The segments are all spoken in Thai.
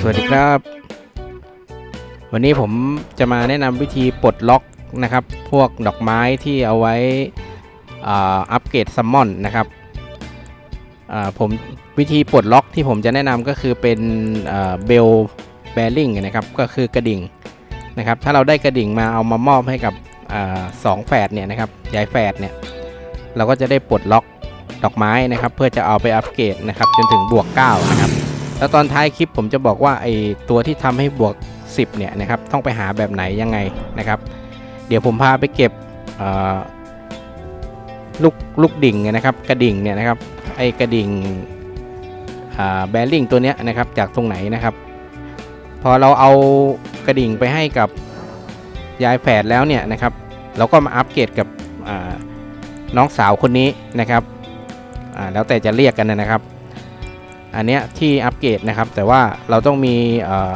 สวัสดีครับ วันนี้ผมจะมาแนะนำวิธีปลดล็อกนะครับ พวกดอกไม้ที่เอาไว้อัปเกรดซัมมอนนะครับผมวิธีปลดล็อกที่ผมจะแนะนำก็คือเป็นเบลแบริงนะครับ ก็คือกระดิ่งนะครับ ถ้าเราได้กระดิ่งมาเอามามอบให้กับอสองแฝดเนี่ยนะครับยายแฝดเนี่ยเราก็จะได้ปลดล็อกดอกไม้นะครับ เพื่อจะเอาไปอัปเกรดนะครับ จนถึงบวก 9 นะครับ แล้วตอนท้ายคลิปผมจะบอกว่าไอตัวที่ทำให้บวก 10เนี่ยนะครับต้องไปหาแบบไหนยังไงนะครับ เดี๋ยวผมพาไปเก็บลูกลูกดิ่งนะครับกระดิ่งเนี่ยนะครับไอกระดิ่งแบริ่งตัวเนี้ยนะครับจากตรงไหนนะครับ พอเราเอากระดิ่งไปให้กับยายแฝดแล้วเนี่ยนะครับ เราก็มาอัปเกรดกับน้องสาวคนนี้นะครับแล้วแต่จะเรียกกันนะครับ อันเนี้ยที่อัปเกรดนะครับ แต่ว่าเราต้องมีออ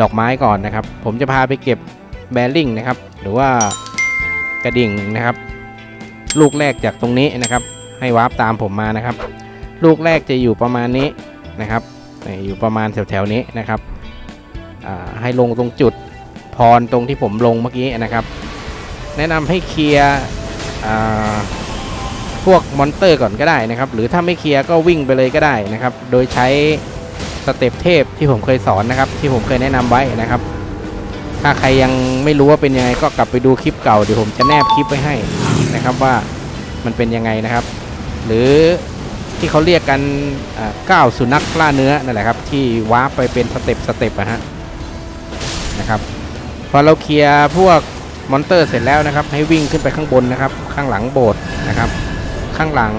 ดอกไม้ก่อนนะครับ ผมจะพาไปเก็บแบริ่งนะครับ หรือว่ากระดิ่งนะครับ ลูกแรกจากตรงนี้นะครับ ให้วาร์ปตามผมมานะครับ ลูกแรกจะอยู่ประมาณนี้นะครับอยู่ประมาณแถวๆนี้นะครับให้ลงตรงจุดพรตรงที่ผมลงเมื่อกี้นะครับ แนะนำให้เคลียร์ พวกมอนเตอร์ก่อนก็ได้นะครับ หรือถ้าไม่เคลียร์ก็วิ่งไปเลยก็ได้นะครับ โดยใช้สเต็ปเทพที่ผมเคยสอนนะครับ ที่ผมเคยแนะนำไว้นะครับ ถ้าใครยังไม่รู้ว่าเป็นยังไงก็กลับไปดูคลิปเก่าเดี๋ยวผมจะแนบคลิปไว้ให้นะครับว่ามันเป็นยังไงนะครับ หรือที่เขาเรียกกันก้าวสุนัขล่าเนื้อนั่นแหละครับ ที่วาร์ปไปเป็นสเต็ปสเต็ปอะฮะนะครับพอเราเคลียร์พวกมอนเตอร์เสร็จแล้วนะครับ ให้วิ่งขึ้นไปข้างบนนะครับ ข้างหลังโบสถ์นะครับ ข้างหลัง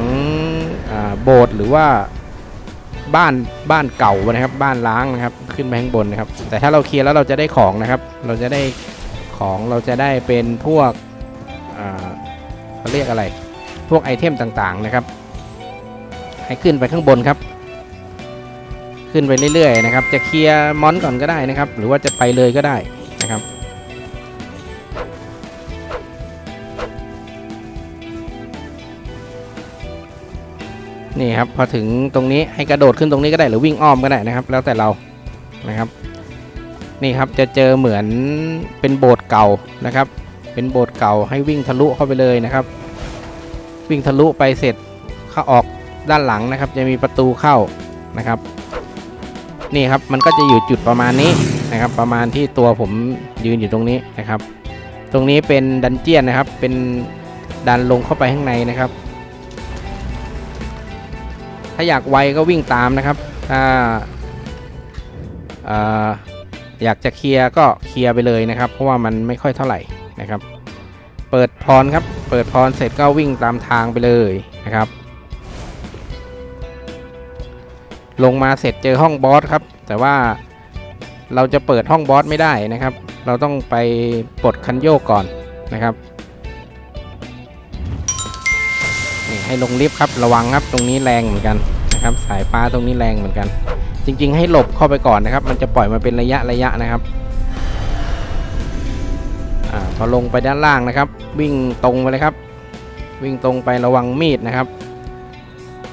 โบสถ์หรือว่าบ้านบ้านเก่านะครับ บ้านล้างนะครับ ขึ้นไปข้างบนนะครับ แต่ถ้าเราเคลียร์แล้วเราจะได้ของนะครับ เราจะได้ของเราจะได้เป็นพวกเขาเรียกอะไร พวกไอเทมต่างๆนะครับ ให้ขึ้นไปข้างบนครับ ขึ้นไปเรื่อยๆนะครับ จะเคลียร์มอนก่อนก็ได้นะครับ หรือว่าจะไปเลยก็ได้ นี่ครับพอถึงตรงนี้ให้กระโดดขึ้นตรงนี้ก็ได้หรือวิ่งอ้อมก็ได้นะครับ แล้วแต่เรานะครับนี่ครับจะเจอเหมือนเป็นโบสถ์เก่านะครับ เป็นโบสถ์เก่าให้วิ่งทะลุเข้าไปเลยนะครับ วิ่งทะลุไปเสร็จเข้าออกด้านหลังนะครับ จะมีประตูเข้านะครับ นี่ครับมันก็จะอยู่จุดประมาณนี้นะครับ ประมาณที่ตัวผมยืนอยู่ตรงนี้นะครับ ตรงนี้เป็นดันเจียนนะครับเป็นดันลงเข้าไปข้างในนะครับ ถ้าอยากไวก็วิ่งตามนะครับ ถ้าเอ่ออยากจะเคลียร์ก็เคลียร์ไปเลยนะครับ เพราะว่ามันไม่ค่อยเท่าไหร่นะครับ เปิดพรครับ เปิดพรเสร็จก็วิ่งตามทางไปเลยนะครับ ลงมาเสร็จเจอห้องบอสครับ แต่ว่าเราจะเปิดห้องบอสไม่ได้นะครับ เราต้องไปปลดคันโยกก่อนนะครับ ให้ลงลิฟต์ครับระวังครับตรงนี้แรงเหมือนกันนะครับ สายฟ้าตรงนี้แรงเหมือนกัน จริง ๆ ให้หลบเข้าไปก่อนนะครับ มันจะปล่อยมาเป็นระยะระยะนะครับอพอลงไปด้านล่างนะครับ วิ่งตรงไปเลยครับ วิ่งตรงไประวังมีดนะครับ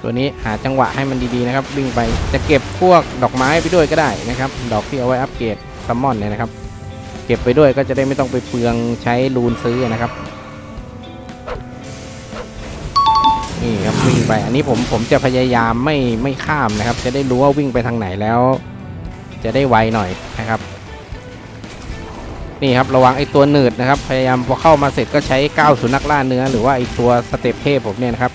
ตัวนี้หาจังหวะให้มันดีๆนะครับ วิ่งไปจะเก็บพวกดอกไม้ไปด้วยก็ได้นะครับ ดอกที่เอาไว้อัปเกรดซัมมอนเนี่ยนะครับ เก็บไปด้วยก็จะได้ไม่ต้องไปเปลืองใช้รูนซื้อนะครับ นี่ครับวิ่งไปอันนี้ผมผมจะพยายามไม่ไม่ข้ามนะครับ จะได้รู้ว่าวิ่งไปทางไหนแล้ว จะได้ไวหน่อยนะครับ นี่ครับระวังไอตัวหนืดนะครับ พยายามพอเข้ามาเสร็จก็ใช้ก้าวสุนัขล่าเนื้อ หรือว่าไอตัวสเต็ปเทพผมเนี่ยนะครับ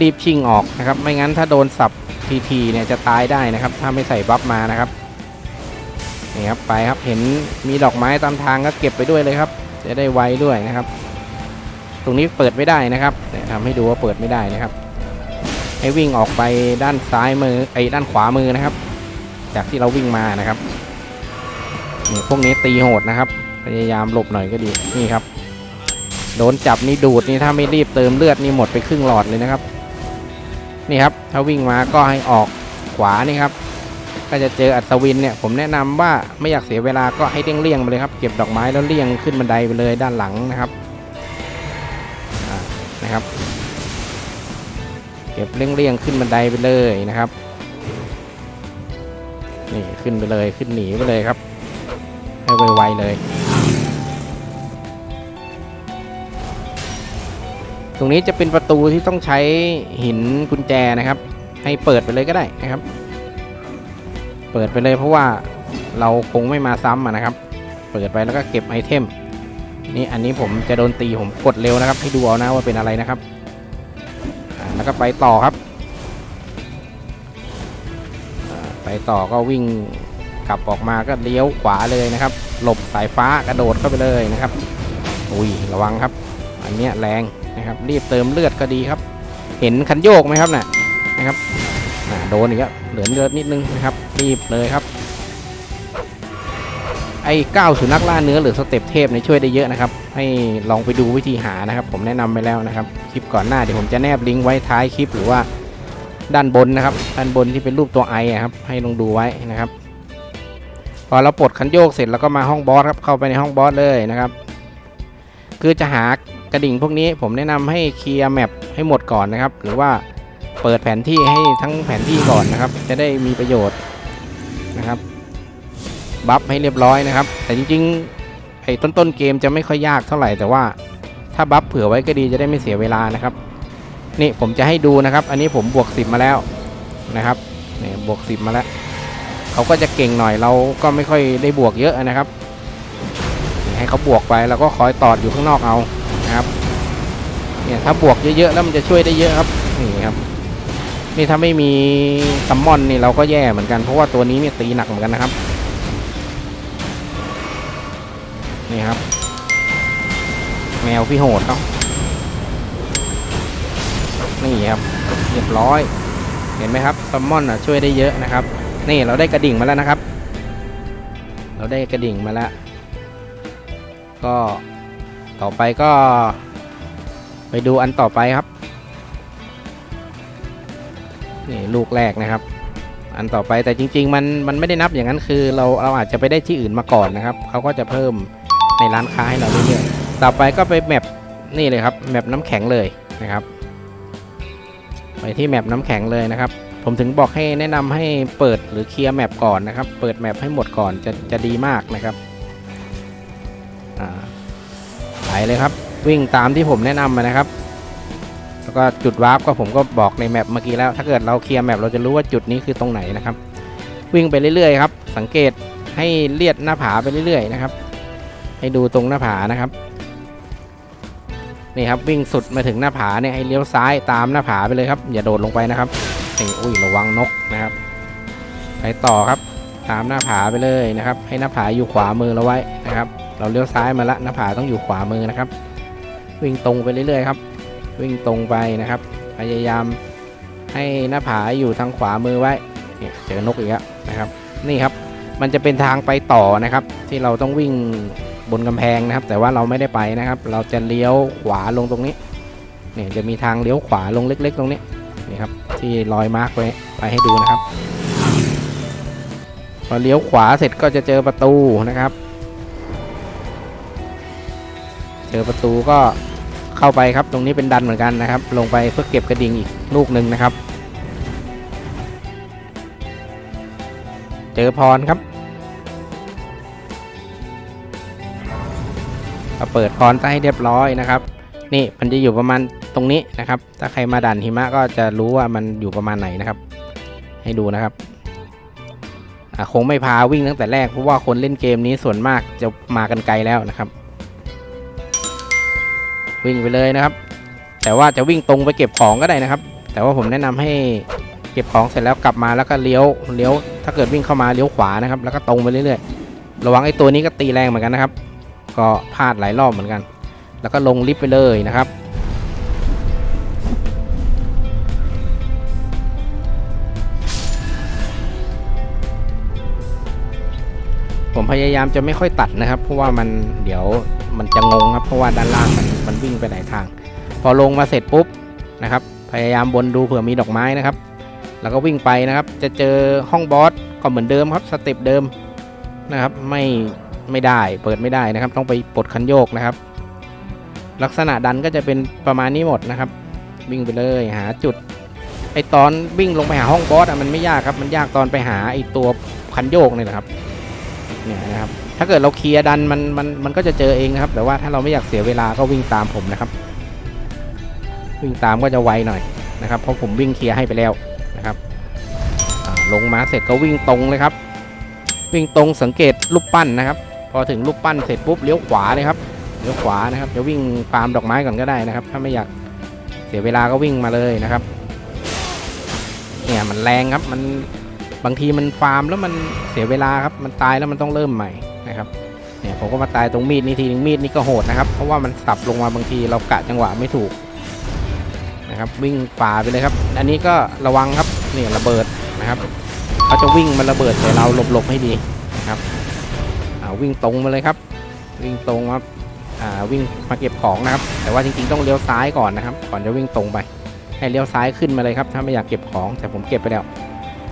รีบชิงออกนะครับ ไม่งั้นถ้าโดนสับทีทีเนี่ยจะตายได้นะครับ ถ้าไม่ใส่บัฟมานะครับนี่ครับไปครับเห็นมีดอกไม้ตามทางก็เก็บไปด้วยเลยครับ จะได้ไวด้วยนะครับ รงนี้เปิดไม่ได้นะครับเนี่ยทำให้ดูว่าเปิดไม่ได้นะครับ ให้วิ่งออกไปด้านซ้ายมือไอ้ด้านขวามือนะครับ จากที่เราวิ่งมานะครับนี่พวกนี้ตีโหดนะครับ พยายามหลบหน่อยก็ดีนี่ครับ โดนจับนี่ดูดนี่ถ้าไม่รีบเติมเลือดนี่หมดไปครึ่งหลอดเลยนะครับ นี่ครับ ถ้าวิ่งมาก็ให้ออกขวานี่ครับก็จะเจออัศวินเนี่ยผมแนะนำว่าไม่อยากเสียเวลาก็ให้เลี่ยงๆไปเลยครับ เก็บดอกไม้แล้วเลี่ยงขึ้นบันไดไปเลยด้านหลังนะครับ ก็บเลี่ยงๆขึ้นบันไดไปเลยนะครับนี่ขึ้นไปเลยขึ้นหนีไปเลยครับ ให้ไวๆเลย ตรงนี้จะเป็นประตูที่ต้องใช้หินกุญแจนะครับ ให้เปิดไปเลยก็ได้นะครับ เปิดไปเลยเพราะว่าเราคงไม่มาซ้ำนะครับ เปิดไปแล้วก็เก็บไอเทมนี่อันนี้ผมจะโดนตีผมกดเร็วนะครับ ให้ดูเอานะว่าเป็นอะไรนะครับ แล้วก็ไปต่อครับ ไปต่อก็วิ่งกลับออกมาก็เลี้ยวขวาเลยนะครับ หลบสายฟ้ากระโดดเข้าไปเลยนะครับ อุ้ยระวังครับ อันเนี้ยแรงนะครับ รีบเติมเลือดก็ดีครับ เห็นคันโยกไหมครับน่ะนะครับโดนอีกแล้วเหลือเลือดนิดนึงนะครับ รีบเลยครับ ไอ้ก้าสุนัขล่าเนื้อหรือสเต็ปเทพเนี่ยช่วยได้เยอะนะครับ ให้ลองไปดูวิธีหานะครับ ผมแนะนำไปแล้วนะครับ คลิปก่อนหน้าเดี๋ยวผมจะแนบลิงก์ไว้ท้ายคลิปหรือว่าด้านบนนะครับ ด้านบนที่เป็นรูปตัวไออะครับ ให้ลองดูไว้นะครับ พอเราปลดคันโยกเสร็จแล้วก็มาห้องบอสครับเข้าไปในห้องบอสเลยนะครับ คือจะหากระดิ่งพวกนี้ผมแนะนำให้เคลียร์แมปให้หมดก่อนนะครับ หรือว่าเปิดแผนที่ให้ทั้งแผนที่ก่อนนะครับ จะได้มีประโยชน์ บัฟให้เรียบร้อยนะครับ แต่จริงๆไอ้ต้นต้นๆเกมจะไม่ค่อยยากเท่าไหร่แต่ว่าถ้าบัฟเผื่อไว้ก็ดีจะได้ไม่เสียเวลานะครับ นี่ผมจะให้ดูนะครับ อันนี้ผมบวก 10 มาแล้วนะครับนี่บวก 10 มาแล้วเขาก็จะเก่งหน่อยเราก็ไม่ค่อยได้บวกเยอะนะครับ ให้เขาบวกไปแล้วก็คอยตอดอยู่ข้างนอกเอานะครับเนี่ยถ้าบวกเยอะๆแล้วมันจะช่วยได้เยอะครับนี่ครับนี่ถ้าไม่มีซัมมอนนี่เราก็แย่เหมือนกันเพราะว่าตัวนี้เนี่ยตีหนักเหมือนกันนะครับ นี่ครับ แมวพี่โหดเนาะนี่ครับเรียบร้อย เห็นไหมครับซัมมอนอะช่วยได้เยอะนะครับ นี่เราได้กระดิ่งมาแล้วนะครับ เราได้กระดิ่งมาแล้ว ก็ต่อไปก็ ไปดูอันต่อไปครับ นี่ลูกแรกนะครับ อันต่อไปแต่จริง ๆ มันมันไม่ได้นับอย่างนั้นคือ เราเราอาจจะไปได้ที่อื่นมาก่อนนะครับเขาก็จะเพิ่ม ในร้านค้าให้เราเรื่อยๆต่อไปก็ไปแมปนี่เลยครับแมปน้ำแข็งเลยนะครับ ไปที่แมปน้ำแข็งเลยนะครับ ผมถึงบอกให้แนะนำให้เปิดหรือเคลียร์แมปก่อนนะครับ เปิดแมปให้หมดก่อนจะจะดีมากนะครับไปเลยครับ วิ่งตามที่ผมแนะนำมานะครับ แล้วก็จุดวาร์ปก็ผมก็บอกในแมปเมื่อกี้แล้ว ถ้าเกิดเราเคลียร์แมปเราจะรู้ว่าจุดนี้คือตรงไหนนะครับ วิ่งไปเรื่อยๆครับ สังเกตให้เลียดหน้าผาไปเรื่อยๆนะครับ ให้ดูตรงหน้าผานะครับ นี่ครับวิ่งสุดมาถึงหน้าผาเนี่ยให้เลี้ยวซ้ายตามหน้าผาไปเลยครับ อย่าโดดลงไปนะครับนี่อุ้ยระวังนกนะครับ ไปต่อครับตามหน้าผาไปเลยนะครับ ให้หน้าผาอยู่ขวามือเราไว้นะครับ เราเลี้ยวซ้ายมาละหน้าผาต้องอยู่ขวามือนะครับ วิ่งตรงไปเรื่อยๆครับ วิ่งตรงไปนะครับ พยายามให้หน้าผาอยู่ทางขวามือไว้เนี่ยเจอนกอีกแล้วนะครับ นี่ครับ มันจะเป็นทางไปต่อนะครับ ที่เราต้องวิ่ง บนกำแพงนะครับ แต่ว่าเราไม่ได้ไปนะครับ เราจะเลี้ยวขวาลงตรงนี้เนี่ยจะมีทางเลี้ยวขวาลงเล็ก ๆ ตรงนี้นี่ครับที่รอยมาร์กไว้ไปให้ดูนะครับ พอเลี้ยวขวาเสร็จก็จะเจอประตูนะครับ เจอประตูก็เข้าไปครับตรงนี้เป็นดันเหมือนกันนะครับ ลงไปเพื่อเก็บกระดิ่งอีกลูกหนึ่งนะครับ เจอพรครับ ก็เปิดพรซะให้เรียบร้อยนะครับ นี่มันจะอยู่ประมาณตรงนี้นะครับ ถ้าใครมาดันหิมะก็จะรู้ว่ามันอยู่ประมาณไหนนะครับ ให้ดูนะครับคงไม่พาวิ่งตั้งแต่แรกเพราะว่าคนเล่นเกมนี้ส่วนมากจะมากันไกลแล้วนะครับ วิ่งไปเลยนะครับ แต่ว่าจะวิ่งตรงไปเก็บของก็ได้นะครับ แต่ว่าผมแนะนำให้เก็บของเสร็จแล้วกลับมาแล้วก็เลี้ยวเลี้ยว ถ้าเกิดวิ่งเข้ามาเลี้ยวขวานะครับ แล้วก็ตรงไปเรื่อยๆ ระวังไอ้ตัวนี้ก็ตีแรงเหมือนกันนะครับ ก็พลาดหลายรอบเหมือนกัน แล้วก็ลงลิฟต์ไปเลยนะครับ ผมพยายามจะไม่ค่อยตัดนะครับ เพราะว่ามันเดี๋ยวมันจะงงครับ เพราะว่าด้านล่างมันมันวิ่งไปหลายทาง พอลงมาเสร็จปุ๊บนะครับ พยายามบนดูเผื่อมีดอกไม้นะครับ แล้วก็วิ่งไปนะครับ จะเจอห้องบอสก็เหมือนเดิมครับสเต็ปเดิมนะครับ ไม่ ไม่ได้ เปิดไม่ได้นะครับ ต้องไปปลดคันโยกนะครับ ลักษณะดันก็จะเป็นประมาณนี้หมดนะครับ วิ่งไปเลยหาจุดไอตอนวิ่งลงไปหาห้องบอสอะมันไม่ยากครับ มันยากตอนไปหาไอตัวคันโยกนี่แหละครับเนี่ยนะครับ ถ้าเกิดเราเคลียร์ดันมันมันมันก็จะเจอเองนะครับ แต่ว่าถ้าเราไม่อยากเสียเวลาก็วิ่งตามผมนะครับ วิ่งตามก็จะไวหน่อยนะครับเพราะผมวิ่งเคลียร์ให้ไปแล้วนะครับลงมาเสร็จก็วิ่งตรงเลยครับ วิ่งตรงสังเกตรูปปั้นนะครับ พอถึงรูปปั้นเสร็จปุ๊บเลี้ยวขวาเลยครับเลี้ยวขวานะครับจะวิ่งฟาร์มดอกไม้ก่อนก็ได้นะครับ ถ้าไม่อยากเสียเวลาก็วิ่งมาเลยนะครับเนี่ยมันแรงครับมันบางทีมันฟาร์มแล้วมันเสียเวลาครับมันตายแล้วมันต้องเริ่มใหม่นะครับเนี่ยผมก็มาตายตรงมีดนี่ทีนึงมีดนี่ก็โหดนะครับ เพราะว่ามันสับลงมาบางทีเรากะจังหวะไม่ถูกนะครับวิ่งฝ่าไปเลยครับ อันนี้ก็ระวังครับนี่ระเบิดนะครับเขาจะวิ่งมันระเบิดใส่เราหลบๆให้ดีนะครับ วิ่งตรงมาเลยครับ วิ่งตรงครับอ่าวิ่งมาเก็บของนะครับ แต่ว่าจริงๆต้องเลี้ยวซ้ายก่อนนะครับ ก่อนจะวิ่งตรงไปให้เลี้ยวซ้ายขึ้นมาเลยครับ ถ้าไม่อยากเก็บของแต่ผมเก็บไปแล้ว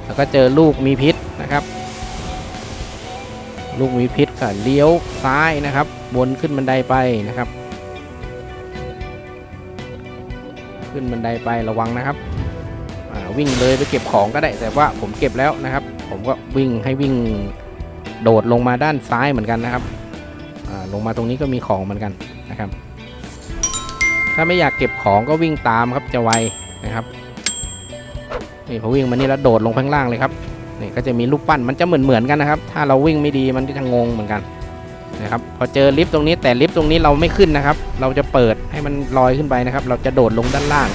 แล้วก็เจอลูกมีพิษนะครับ ลูกมีพิษก็เลี้ยวซ้ายนะครับวนขึ้นบันไดไปนะครับ ขึ้นบันไดไประวังนะครับวิ่งเลยไปเก็บของก็ได้แต่ว่าผมเก็บแล้วนะครับ ผมก็วิ่งให้วิ่ง โดดลงมาด้านซ้ายเหมือนกันนะครับลงมาตรงนี้ก็มีของเหมือนกันนะครับ ถ้าไม่อยากเก็บของก็วิ่งตามครับจะไวนะครับนี่พอวิ่งมานี่แล้วโดดลงข้างล่างเลยครับนี่ก็จะมีรูปปั้นมันจะเหมือนเหมือนกันนะครับ ถ้าเราวิ่งไม่ดีมันก็จะงงเหมือนกันนะครับพอเจอลิฟต์ตรงนี้แต่ลิฟต์ตรงนี้เราไม่ขึ้นนะครับ เราจะเปิดให้มันลอยขึ้นไปนะครับ เราจะโดดลงด้านล่าง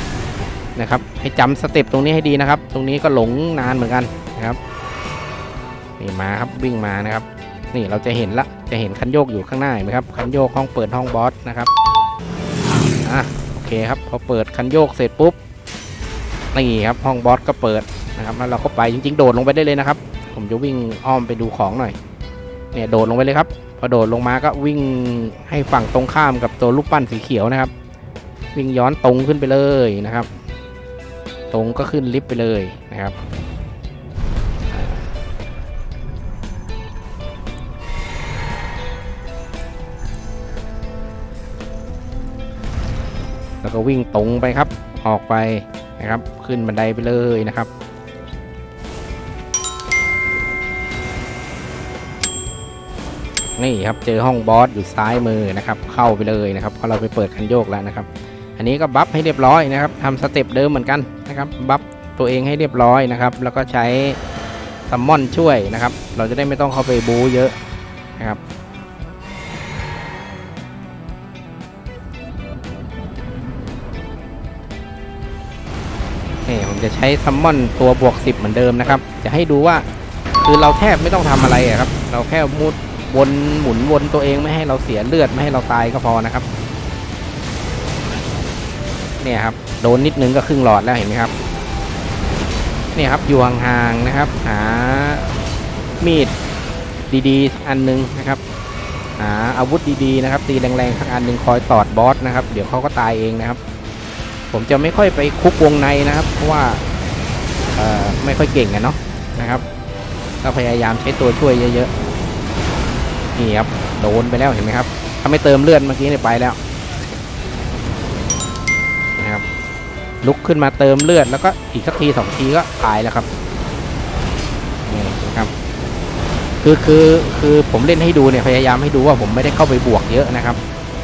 นะครับ ให้จำสเต็ปตรงนี้ให้ดีนะครับ ตรงนี้ก็หลงนานเหมือนกันนะครับ นี่มาครับวิ่งมานะครับ นี่เราจะเห็นละจะเห็นคันโยกอยู่ข้างหน้าเห็นไหมครับคันโยกห้องเปิดห้องบอสนะครับอะโอเคครับพอเปิดคันโยกเสร็จปุ๊บนี่ครับห้องบอสก็เปิดนะครับแล้วเราก็ไปจริงๆ โดดลงไปได้เลยนะครับ ผมจะวิ่งอ้อมไปดูของหน่อยเนี่ยโดดลงไปเลยครับพอโดดลงมาก็วิ่งให้ฝั่งตรงข้ามกับตัวลูกปั้นสีเขียวนะครับ วิ่งย้อนตรงขึ้นไปเลยนะครับ ตรงก็ขึ้นลิฟต์ไปเลยนะครับ แล้วก็วิ่งตรงไปครับ ออกไปนะครับ ขึ้นบันไดไปเลยนะครับ นี่ครับเจอห้องบอสอยู่ซ้ายมือนะครับ เข้าไปเลยนะครับเพราะเราไปเปิดคันโยกแล้วนะครับ อันนี้ก็บัฟให้เรียบร้อยนะครับทำสเต็ปเดิมเหมือนกันนะครับบัฟตัวเองให้เรียบร้อยนะครับ แล้วก็ใช้ซัมมอนช่วยนะครับ เราจะได้ไม่ต้องเข้าไปบูเยอะนะครับ จะใช้ซัมมอนตัวบวก 10 เหมือนเดิมนะครับ จะให้ดูว่าคือเราแทบไม่ต้องทำอะไระครับ เราแค่มุดวนหมุนวนตัวเองไม่ให้เราเสียเลือดไม่ให้เราตายก็พอนะครับ เนี่ยครับโดนนิดนึงก็ครึ่งหลอดแล้วเห็นไหมครับเนี่ยครับอยู่ห่างๆนะครับ หามีดดีๆ อันหนึงนะครับ หาอาวุธดีๆนะครับ ตีแรงๆสักอันหนึ่งคอยตอดบอสนะครับ เดี๋ยวเขาก็ตายเองนะครับ ผมจะไม่ค่อยไปคุกวงในนะครับ เพราะว่าไม่ค่อยเก่งอะเนาะนะครับก็พยายามใช้ตัวช่วยเยอะๆนี่ครับโดนไปแล้วเห็นไหมครับถ้าไม่เติมเลือดเมื่อกี้เนี่ยไปแล้วนะครับลุกขึ้นมาเติมเลือดแล้วก็อีกสักทีสองทีก็ตายแล้วครับนี่นะครับคือคือคือผมเล่นให้ดูเนี่ยพยายามให้ดูว่าผมไม่ได้เข้าไปบวกเยอะนะครับ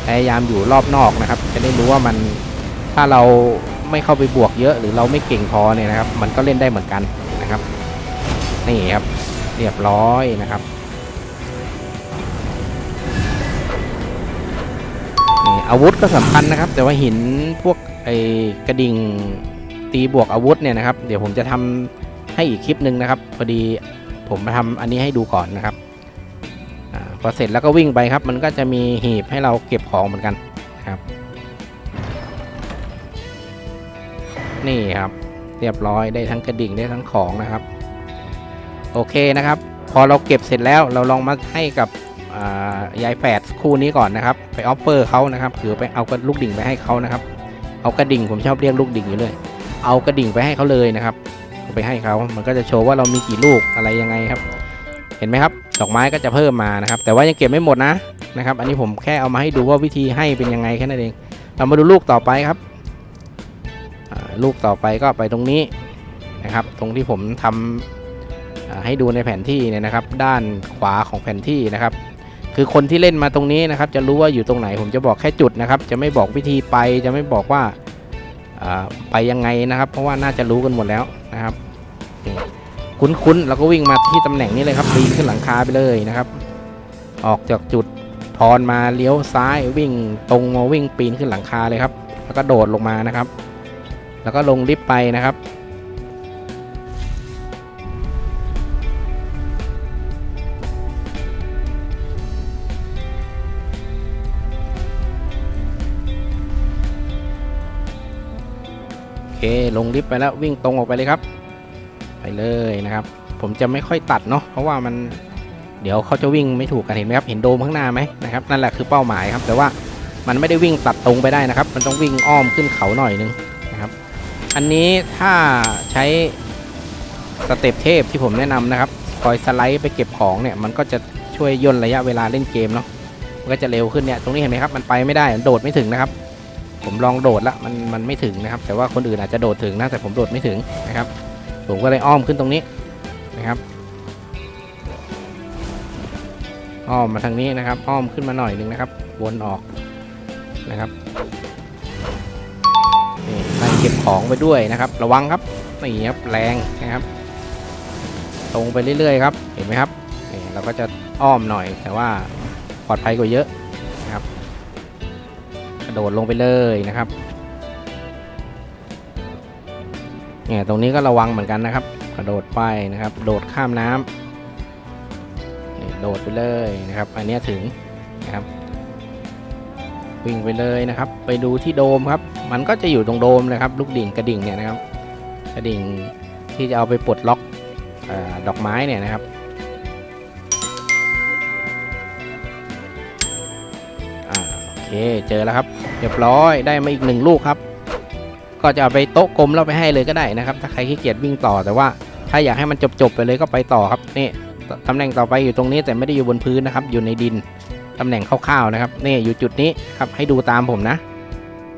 พยายามอยู่รอบนอกนะครับ จะได้รู้ว่ามัน ถ้าเราไม่เข้าไปบวกเยอะหรือเราไม่เก่งพอเนี่ยนะครับ มันก็เล่นได้เหมือนกันนะครับนี่ครับเรียบร้อยนะครับอาวุธก็สำคัญนะครับ แต่ว่าหินพวกไอ้กระดิ่งตีบวกอาวุธเนี่ยนะครับ เดี๋ยวผมจะทำให้อีกคลิปหนึ่งนะครับพอดีผมมาทำอันนี้ให้ดูก่อนนะครับอพอเสร็จแล้วก็วิ่งไปครับ มันก็จะมีหีบให้เราเก็บของเหมือนกันนะครับ นี่ครับ เรียบร้อยได้ทั้งกระดิ่งได้ทั้งของนะครับ โอเคนะครับ พอเราเก็บเสร็จแล้วเราลองมาให้กับอ่ายายแฝดคู่นี้ก่อนนะครับ ไปออฟเฟอร์เขานะครับหรือไปเอากระลูกดิ่งไปให้เขานะครับ เอากระดิ่งผมชอบเรียกลูกดิ่งอยู่เลย เอากระดิ่งไปให้เขาเลยนะครับ ไปให้เขามันก็จะโชว์ว่าเรามีกี่ลูกอะไรยังไงครับ เห็นไหมครับ ดอกไม้ก็จะเพิ่มมานะครับ แต่ว่ายังเก็บไม่หมดนะนะครับ อันนี้ผมแค่เอามาให้ดูว่าวิธีให้เป็นยังไงแค่นั้นเอง เรามาดูลูกต่อไปครับ ลูกต่อไปก็ไปตรงนี้นะครับ ตรงที่ผมทำอ่าให้ดูในแผนที่เนี่ยนะครับ ด้านขวาของแผนที่นะครับ คือคนที่เล่นมาตรงนี้นะครับ จะรู้ว่าอยู่ตรงไหนผมจะบอกแค่จุดนะครับ จะไม่บอกวิธีไปจะไม่บอกว่าไปยังไงนะครับ เพราะว่าน่าจะรู้กันหมดแล้วนะครับคุ้นๆเราก็วิ่งมาที่ตำแหน่งนี้เลยครับปีนขึ้นหลังคาไปเลยนะครับ ออกจากจุดทอนมาเลี้ยวซ้ายวิ่งตรงมาวิ่งปีนขึ้นหลังคาเลยครับ แล้วก็โดดลงมานะครับ แล้วก็ลงลิฟต์ไปนะครับ โอเค ลงลิฟต์ไปแล้ววิ่งตรงออกไปเลยครับ ไปเลยนะครับ ผมจะไม่ค่อยตัดเนาะเพราะว่ามันเดี๋ยวเขาจะวิ่งไม่ถูกกันเห็นไหมครับ เห็นโดมข้างหน้าไหมนะครับ นั่นแหละคือเป้าหมายครับ แต่ว่ามันไม่ได้วิ่งตัดตรงไปได้นะครับ มันต้องวิ่งอ้อมขึ้นเขาหน่อยนึง อันนี้ถ้าใช้สเต็ปเทพที่ผมแนะนำนะครับคอยสไลด์ไปเก็บของเนี่ยมันก็จะช่วยย่นระยะเวลาเล่นเกมเนาะมันก็จะเร็วขึ้นเนี่ยตรงนี้เห็นไหมครับมันไปไม่ได้มันโดดไม่ถึงนะครับ ผมลองโดดละมันมันไม่ถึงนะครับ แต่ว่าคนอื่นอาจจะโดดถึงนะแต่ผมโดดไม่ถึงนะครับ ผมก็เลยอ้อมขึ้นตรงนี้นะครับอ้อมมาทางนี้นะครับ อ้อมขึ้นมาหน่อยหนึงนะครับวนออกนะครับ ของไปด้วยนะครับ ระวังครับนี่ครับแรงนะครับ ตรงไปเรื่อยๆครับเห็นไหมครับนี่เราก็จะอ้อมหน่อยแต่ว่าปลอดภัยกว่าเยอะนะครับ กระโดดลงไปเลยนะครับเนี่ยตรงนี้ก็ระวังเหมือนกันนะครับ กระโดดไปนะครับ โดดข้ามน้ำนี่โดดไปเลยนะครับ อันนี้ถึงนะครับ วิ่งไปเลยนะครับ ไปดูที่โดมครับ มันก็จะอยู่ตรงโดมเลยครับ ลูกดิ่งกระดิ่งเนี่ยนะครับ กระดิ่งที่จะเอาไปปลดล็อกอดอกไม้เนี่ยนะครับ โอเค เจอแล้วครับ เรียบร้อย ได้มาอีกหนึ่งลูกครับ ก็จะเอาไปโต๊ะกลมแล้วไปให้เลยก็ได้นะครับ ถ้าใครขี้เกียจวิ่งต่อ แต่ว่าถ้าอยากให้มันจบๆไปเลยก็ไปต่อครับ นี่ตำแหน่งต่อไปอยู่ตรงนี้แต่ไม่ได้อยู่บนพื้นนะครับ อยู่ในดิน ตำแหน่งคร่าวๆนะครับ นี่อยู่จุดนี้ครับ ให้ดูตามผมนะ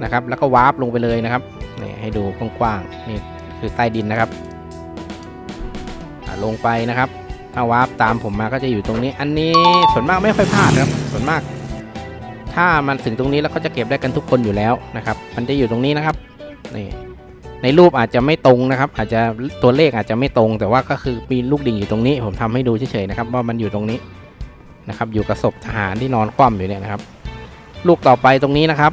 นะครับ แล้วก็วาร์ปลงไปเลยนะครับนี่ให้ดูกว้างๆนี่คือใต้ดินนะครับลงไปนะครับถ้าวาร์ปตามผมมาก็จะอยู่ตรงนี้ อันนี้ส่วนมากไม่ค่อยพลาดครับส่วนมาก ถ้ามันถึงตรงนี้แล้วก็จะเก็บได้กันทุกคนอยู่แล้วนะครับ มันจะอยู่ตรงนี้นะครับนี่ในรูปอาจจะไม่ตรงนะครับ อาจจะตัวเลขอาจจะไม่ตรง แต่ว่าก็คือมีลูกดิ่งอยู่ตรงนี้ ผมทำให้ดูเฉยๆนะครับ ว่ามันอยู่ตรงนี้นะครับ อยู่กับศพทหารที่นอนคว่ำอยู่เนี่ยนะครับ ลูกต่อไปตรงนี้นะครับ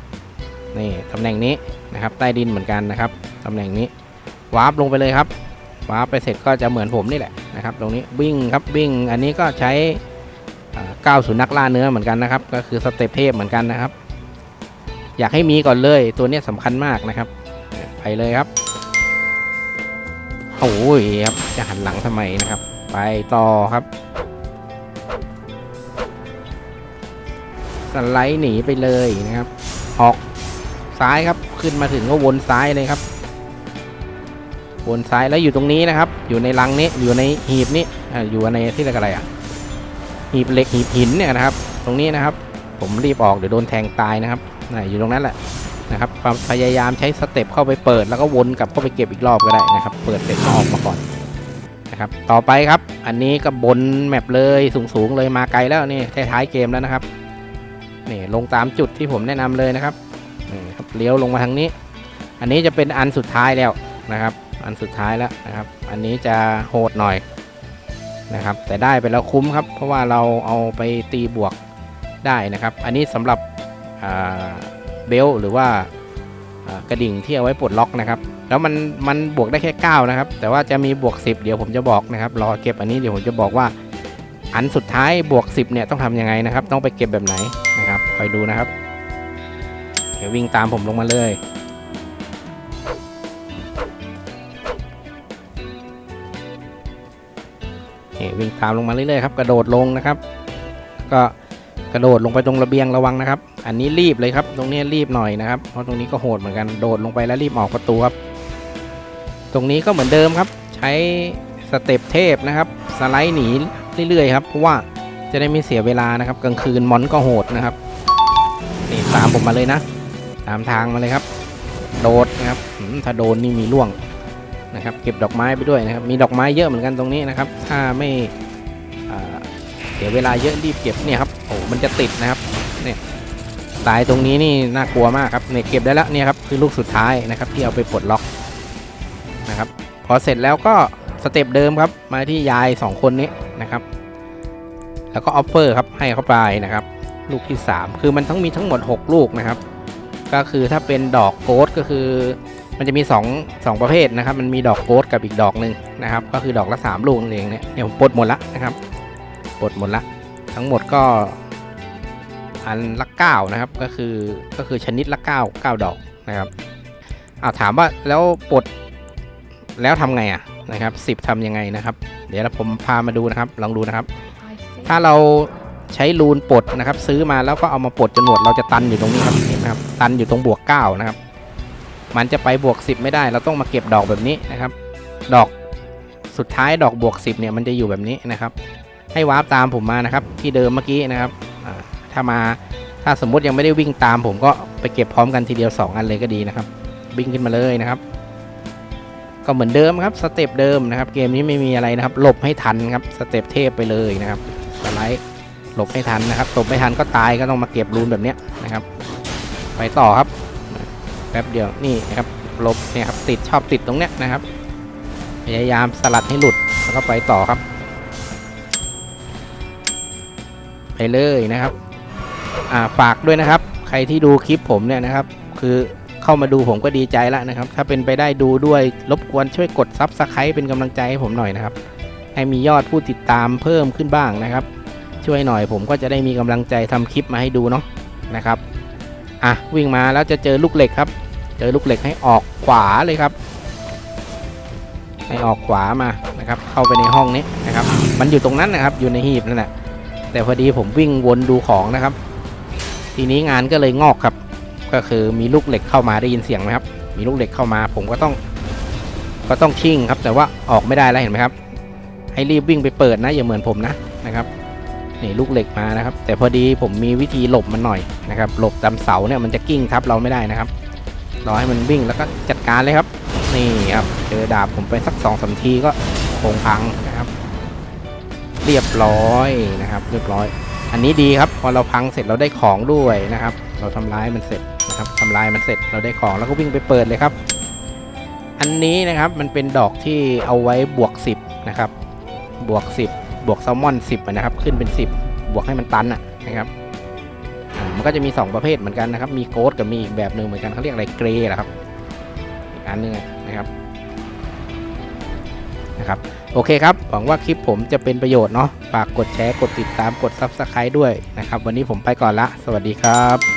นี่ตำแหน่งนี้นะครับใต้ดินเหมือนกันนะครับตำแหน่งนี้วาร์ปลงไปเลยครับวาร์ปไปเสร็จก็จะเหมือนผมนี่แหละนะครับ ตรงนี้วิ่งครับวิ่งอันนี้ก็ใช้ก้าวสู่นักล่าเนื้อเหมือนกันนะครับ ก็คือสเต็ปเทพเหมือนกันนะครับ อยากให้มีก่อนเลยตัวนี้ยสำคัญมากนะครับ ไปเลยครับโอ้ยครับจะหันหลังทำไมนะครับ ไปต่อครับสไลด์หนีไปเลยนะครับ ออก ซ้ายครับขึ้นมาถึงก็วนซ้ายเลยครับ วนซ้ายแล้วอยู่ตรงนี้นะครับ อยู่ในรังนี้อยู่ในหีบนี้อ่าอยู่ในที่เรียกอะไรอะหีบเหล็กหีบหินเนี่ยนะครับ ตรงนี้นะครับ ผมรีบออกเดี๋ยวโดนแทงตายนะครับน่ะอยู่ตรงนั้นแหละนะครับความพยายามใช้สเต็ปเข้าไปเปิด แล้วก็วนกลับเข้าไปเก็บอีกรอบก็ได้นะครับ เปิดเสร็จก็ออกมาก่อนนะครับ ต่อไปครับ อันนี้ก็บนแมปเลยสูงๆเลยมาไกลแล้วนี่ท้ายๆเกมแล้วนะครับนี่ลงตามจุดที่ผมแนะนำเลยนะครับ นี่ครับเลี้ยวลงมาทางนี้ อันนี้จะเป็นอันสุดท้ายแล้วนะครับ อันสุดท้ายแล้วนะครับ อันนี้จะโหดหน่อยนะครับ แต่ได้ไปแล้วคุ้มครับ เพราะว่าเราเอาไปตีบวกได้นะครับ อันนี้สำหรับเบลต์หรือว่าอ่ากระดิ่งที่เอาไว้ปลดล็อกนะครับ แล้วมันมันบวกได้แค่ 9 นะครับ แต่ว่าจะมีบวก 10 เดี๋ยวผมจะบอกนะครับ รอเก็บอันนี้เดี๋ยวผมจะบอกว่า อันสุดท้ายบวก 10 เนี่ยต้องทำยังไงนะครับ ต้องไปเก็บแบบไหนนะครับ คอยดูนะครับ เดี๋ยววิ่งตามผมลงมาเลยนี่วิ่งตามลงมาเรื่อยๆครับกระโดดลงนะครับ ก็กระโดดลงไปตรงระเบียงระวังนะครับ อันนี้รีบเลยครับ ตรงนี้รีบหน่อยนะครับ เพราะตรงนี้ก็โหดเหมือนกันโดดลงไปแล้วรีบออกประตูครับ ตรงนี้ก็เหมือนเดิมครับ ใช้สเต็ปเทพนะครับ สไลด์หนีเรื่อยๆครับเพราะว่าจะได้ไม่เสียเวลานะครับ กลางคืนมอนก็โหดนะครับนี่ตามผมมาเลยนะ ตามทางมาเลยครับ โดดนะครับถ้าโดนนี่มีล่วงนะครับ เก็บดอกไม้ไปด้วยนะครับ มีดอกไม้เยอะเหมือนกันตรงนี้นะครับ ถ้าไม่เดี๋ยวเวลาเยอะรีบเก็บเนี่ยครับโอ้มันจะติดนะครับเนี่ยตายตรงนี้นี่น่ากลัวมากครับเนี่ยเก็บได้แล้วเนี่ยครับคือลูกสุดท้ายนะครับ ที่เอาไปปลดล็อกนะครับ พอเสร็จแล้วก็สเต็ปเดิมครับ มาที่ยาย 2 คนนี้นะครับ แล้วก็ออฟเฟอร์ครับให้เข้าไปนะครับ ลูกที่ 3 คือมันต้องมีทั้งหมด 6 ลูกนะครับ ก็คือถ้าเป็นดอกโกดก็คือมันจะมี2 2ประเภทนะครับ มันมีดอกโกดกับอีกดอกหนึ่งนะครับ ก็คือดอกละ 3 ลูกนั่นเองเนี่ยเนี่ยผมปลดหมดละนะครับปลดหมดละ ทั้งหมดก็อันละ9นะครับ ก็คือก็คือชนิดละ 9 9 ดอกนะครับอ่าถามว่าแล้วปลดแล้วทำไงอะนะครับ10ทำยังไงนะครับ เดี๋ยวผมพามาดูนะครับ ลองดูนะครับ ถ้าเราใช้รูนปลดนะครับ ซื้อมาแล้วก็เอามาปลดจนหมดเราจะตันอยู่ตรงนี้ครับเห็นไหมครับ ตันอยู่ตรงบวก 9 นะครับ มันจะไปบวก 10 ไม่ได้ เราต้องมาเก็บดอกแบบนี้นะครับ ดอกสุดท้ายดอกบวก 10 เนี่ยมันจะอยู่แบบนี้นะครับ ให้วาร์ปตามผมมานะครับ ที่เดิมเมื่อกี้นะครับถ้ามาถ้าสมมุติยังไม่ได้วิ่งตามผมก็ไปเก็บพร้อมกันทีเดียว 2 อันเลยก็ดีนะครับ วิ่งขึ้นมาเลยนะครับ ก็เหมือนเดิมครับสเต็ปเดิมนะครับ เกมนี้ไม่มีอะไรนะครับหลบให้ทันครับสเต็ปเทพไปเลยนะครับสไลด์หลบให้ทันนะครับหลบไม่ทันก็ตายก็ต้องมาเก็บรูนแบบนี้นะครับ ไปต่อครับแป๊บเดียวนี่นะครับลบเนี่ยครับติดชอบติดตรงเนี้ยนะครับ พยายามสลัดให้หลุดแล้วก็ไปต่อครับ ไปเลยนะครับอ่าฝากด้วยนะครับ ใครที่ดูคลิปผมเนี่ยนะครับ คือเข้ามาดูผมก็ดีใจแล้วนะครับ ถ้าเป็นไปได้ดูด้วยรบกวนช่วยกดซับสไคร b ์เป็นกำลังใจให้ผมหน่อยนะครับ ให้มียอดผู้ติดตามเพิ่มขึ้นบ้างนะครับ ช่วยหน่อยผมก็จะได้มีกำลังใจทำคลิปมาให้ดูเนาะนะครับ อะวิ่งมาแล้วจะเจอลูกเหล็กครับ เจอลูกเหล็กให้ออกขวาเลยครับ ให้ออกขวามานะครับ เข้าไปในห้องนี้นะครับ มันอยู่ตรงนั้นนะครับ อยู่ในหีบนั่นแหละแต่พอดีผมวิ่งวนดูของนะครับ ทีนี้งานก็เลยงอกครับ ก็คือมีลูกเหล็กเข้ามาได้ยินเสียงไหมครับ มีลูกเหล็กเข้ามา ผมก็ต้อง ก็ต้องชิ่งครับ แต่ว่าออกไม่ได้แล้วเห็นไหมครับ ให้รีบวิ่งไปเปิดนะอย่าเหมือนผมนะนะครับ นี่ลูกเหล็กมานะครับ แต่พอดีผมมีวิธีหลบมันหน่อยนะครับ หลบตามเสาเนี่ยมันจะกิ้งทับเราไม่ได้นะครับรอให้มันวิ่งแล้วก็จัดการเลยครับ นี่ครับเจอดาบผมไปสักสองสามทีก็โคงพังนะครับ เรียบร้อยนะครับ เรียบร้อย อันนี้ดีครับ พอเราพังเสร็จเราได้ของด้วยนะครับ เราทำร้ายมันเสร็จนะครับทำลายมันเสร็จเราได้ของแล้วก็วิ่งไปเปิดเลยครับ อันนี้นะครับมันเป็นดอกที่เอาไว้บวก 10นะครับบวก 10 บวกแซลมอน 10นะครับ ขึ้นเป็น 10 บวกให้มันตันอะนะครับมันก็จะมี 2 ประเภทเหมือนกันนะครับ มีโกดกับมีอีกแบบหนึ่งเหมือนกันเขาเรียกอะไรเกรย์เหรอครับอีกอันหนึงนะครับนะครับ โอเคครับ หวังว่าคลิปผมจะเป็นประโยชน์เนาะฝากกดแชร์กดติดตามกด Subscribe ด้วยนะครับ วันนี้ผมไปก่อนละ สวัสดีครับ